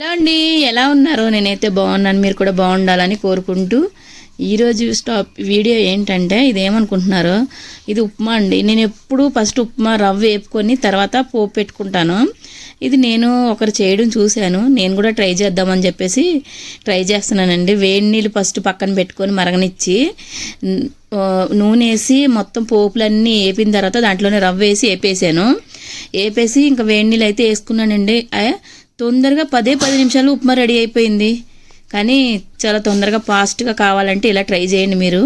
Hello అండి ఎలా ఉన్నారు? నేనైతే బాగున్నాను. మీరు కూడా బాగుండాలని కోరుకుంటూ ఈరోజు స్టాప్ వీడియో ఏంటంటే ఇది ఏమనుకుంటున్నారు ఇది ఉప్మా అండి. నేను ఎప్పుడు ఫస్ట్ ఉప్మా రవ్వ వేపుకొని తర్వాత పోపు పెట్టుకుంటాను. ఇది నేను ఒకరు చేయడం చూశాను. నేను కూడా ట్రై చేద్దామని చెప్పేసి ట్రై చేస్తున్నానండి. వేడి నీళ్ళు ఫస్ట్ పక్కన పెట్టుకొని మరగనిచ్చి నూనె వేసి మొత్తం పోపులన్నీ వేపిన తర్వాత దాంట్లోనే రవ్వ వేసి వేపేసాను. వేపేసి ఇంకా వేడి నీళ్ళు అయితే వేసుకున్నానండి. తొందరగా పదే పది నిమిషాలు ఉప్మా రెడీ అయిపోయింది. కానీ చాలా తొందరగా ఫాస్ట్గా కావాలంటే ఇలా ట్రై చేయండి మీరు.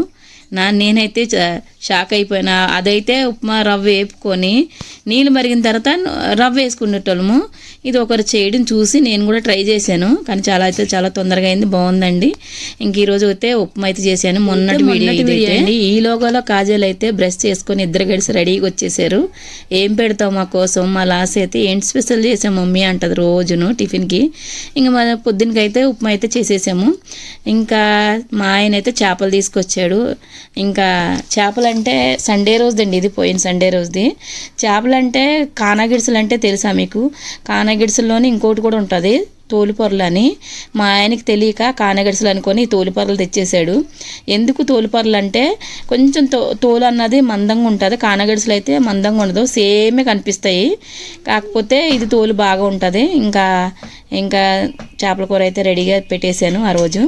నా నేనైతే చ- షాక్ అయిపోయినా. అదైతే ఉప్మా రవ్వ వేపుకొని నీళ్ళు మరిగిన తర్వాత రవ్వ వేసుకునేటోళ్ళము. ఇది ఒకరు చేయడం చూసి నేను కూడా ట్రై చేశాను. కానీ చాలా అయితే చాలా తొందరగా అయింది. బాగుందండి. ఇంక ఈరోజు అయితే ఉప్మా అయితే చేశాను. మొన్నటి వీడియో ఈ లోగోలో కాజల్ అయితే బ్రష్ చేసుకొని ఇద్దరు గడిసి రెడీగా వచ్చేసారు. ఏం పెడతావు మా కోసం? మా లాస్ అయితే ఏంటి స్పెషల్ చేసాం మమ్మీ అంటది రోజును టిఫిన్కి. ఇంకా మన పొద్దునకైతే ఉప్మా అయితే చేసేసాము. ఇంకా మా ఆయన అయితే చేపలు తీసుకొచ్చాడు. ఇంకా చేపలంటే సండే రోజుదండి ఇది పోయిన సండే రోజుది. చేపలంటే అంటే కానాగిడ్సలు అంటే తెలుసా మీకు? కానాగిడ్సల్లోని ఇంకోటి కూడా ఉంటుంది తోలుపొరలు అని మా ఆయనకి తెలియక కానగడిసలు అనుకొని తోలుపొరలు తెచ్చేశాడు. ఎందుకు తోలుపొరలు అంటే కొంచెం తో తోలు అన్నది మందంగా ఉంటుంది కానగడిసలు అయితే మందంగా ఉండదు సేమే కనిపిస్తాయి. కాకపోతే ఇది తోలు బాగా ఉంటుంది. ఇంకా ఇంకా చేపల కూర అయితే రెడీగా పెట్టేశాను ఆ రోజు.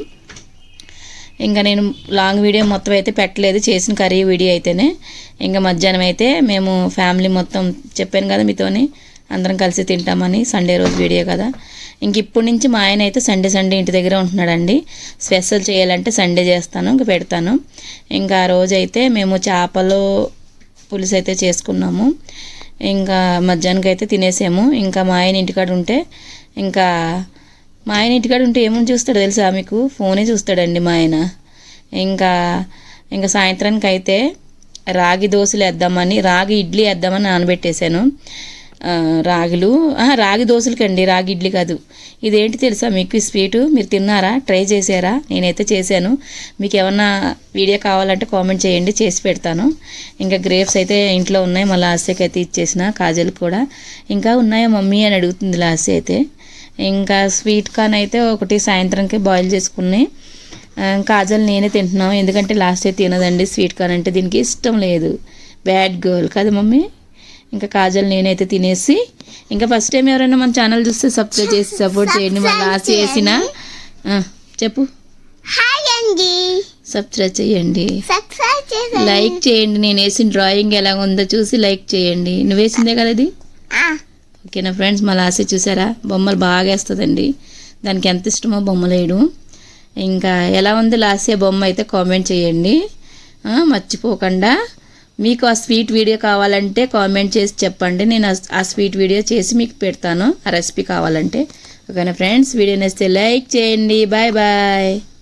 ఇంకా నేను లాంగ్ వీడియో మొత్తం అయితే పెట్టలేదు చేసిన కర్రీ వీడియో అయితేనే. ఇంకా మధ్యాహ్నం అయితే మేము ఫ్యామిలీ మొత్తం చెప్పాను కదా మీతోని అందరం కలిసి తింటామని సండే రోజు వీడియో కదా. ఇంక ఇప్పటి నుంచి మా ఆయన అయితే సండే సండే ఇంటి దగ్గర ఉంటున్నాడండి. స్పెషల్ చేయాలంటే సండే చేస్తాను ఇంక పెడతాను. ఇంకా ఆ రోజు అయితే మేము చేపలు పులుసు అయితే చేసుకున్నాము. ఇంకా మధ్యాహ్నానికి అయితే తినేసాము. ఇంకా మా ఆయన ఇంటికాడ ఉంటే ఇంకా మా ఆయన ఇంటికాడ ఉంటే ఏమని చూస్తాడు తెలుసా మీకు? ఫోనే చూస్తాడండి మా ఆయన. ఇంకా ఇంకా సాయంత్రానికి అయితే రాగి దోశలు వేద్దామని రాగి ఇడ్లీ వేద్దామని నానబెట్టేశాను. రాగిలు రాగులు రాగి దోశలకండి రాగి ఇడ్లీ కాదు. ఇదేంటి తెలుసా మీకు స్వీటు? మీరు తిన్నారా? ట్రై చేశారా? నేనైతే చేశాను. మీకు ఏమన్నా వీడియో కావాలంటే కామెంట్ చేయండి చేసి పెడతాను. ఇంకా గ్రేప్స్ అయితే ఇంట్లో ఉన్నాయి మళ్ళీ లాస్యకి అయితే ఇచ్చేసిన కాజల్ కూడా. ఇంకా ఉన్నాయా మమ్మీ అని అడుగుతుంది లాస్య అయితే. ఇంకా స్వీట్ కార్న్ అయితే ఒకటి సాయంత్రంకి బాయిల్ చేసుకుని కాజల్ నేనే తింటున్నాం. ఎందుకంటే లాస్ట్ అయితే తినదండి స్వీట్ కార్న్ అంటే దీనికి ఇష్టం లేదు. Bad girl. కదా మమ్మీ? ఇంకా కాజల్ నేనైతే తినేసి ఇంకా ఫస్ట్ టైం ఎవరైనా మన ఛానల్ చూస్తే సబ్స్క్రైబ్ చేసి సపోర్ట్ చేయండి. మన లాస్ట్ చేసిన చెప్పు. సబ్స్క్రైబ్ చేయండి. లైక్ చేయండి. నేను వేసిన డ్రాయింగ్ ఎలా ఉందో చూసి లైక్ చేయండి. నువ్వు వేసిందే కదా ఇది? ఓకేనా ఫ్రెండ్స్ మా లాస్ట్ చూసారా? బొమ్మలు బాగా వేస్తుందండి. దానికి ఎంత ఇష్టమో బొమ్మలు వేయడం. ఇంకా ఎలా ఉంది లాసే బొమ్మ అయితే కామెంట్ చేయండి. మర్చిపోకుండా మీకు ఆ స్వీట్ వీడియో కావాలంటే కామెంట్ చేసి చెప్పండి. నేను ఆ- ఆ స్వీట్ వీడియో చేసి మీకు పెడతాను. ఆ రెసిపీ కావాలంటే. ఓకేనా ఫ్రెండ్స్? వీడియో నేస్తే లైక్ చేయండి. Bye bye.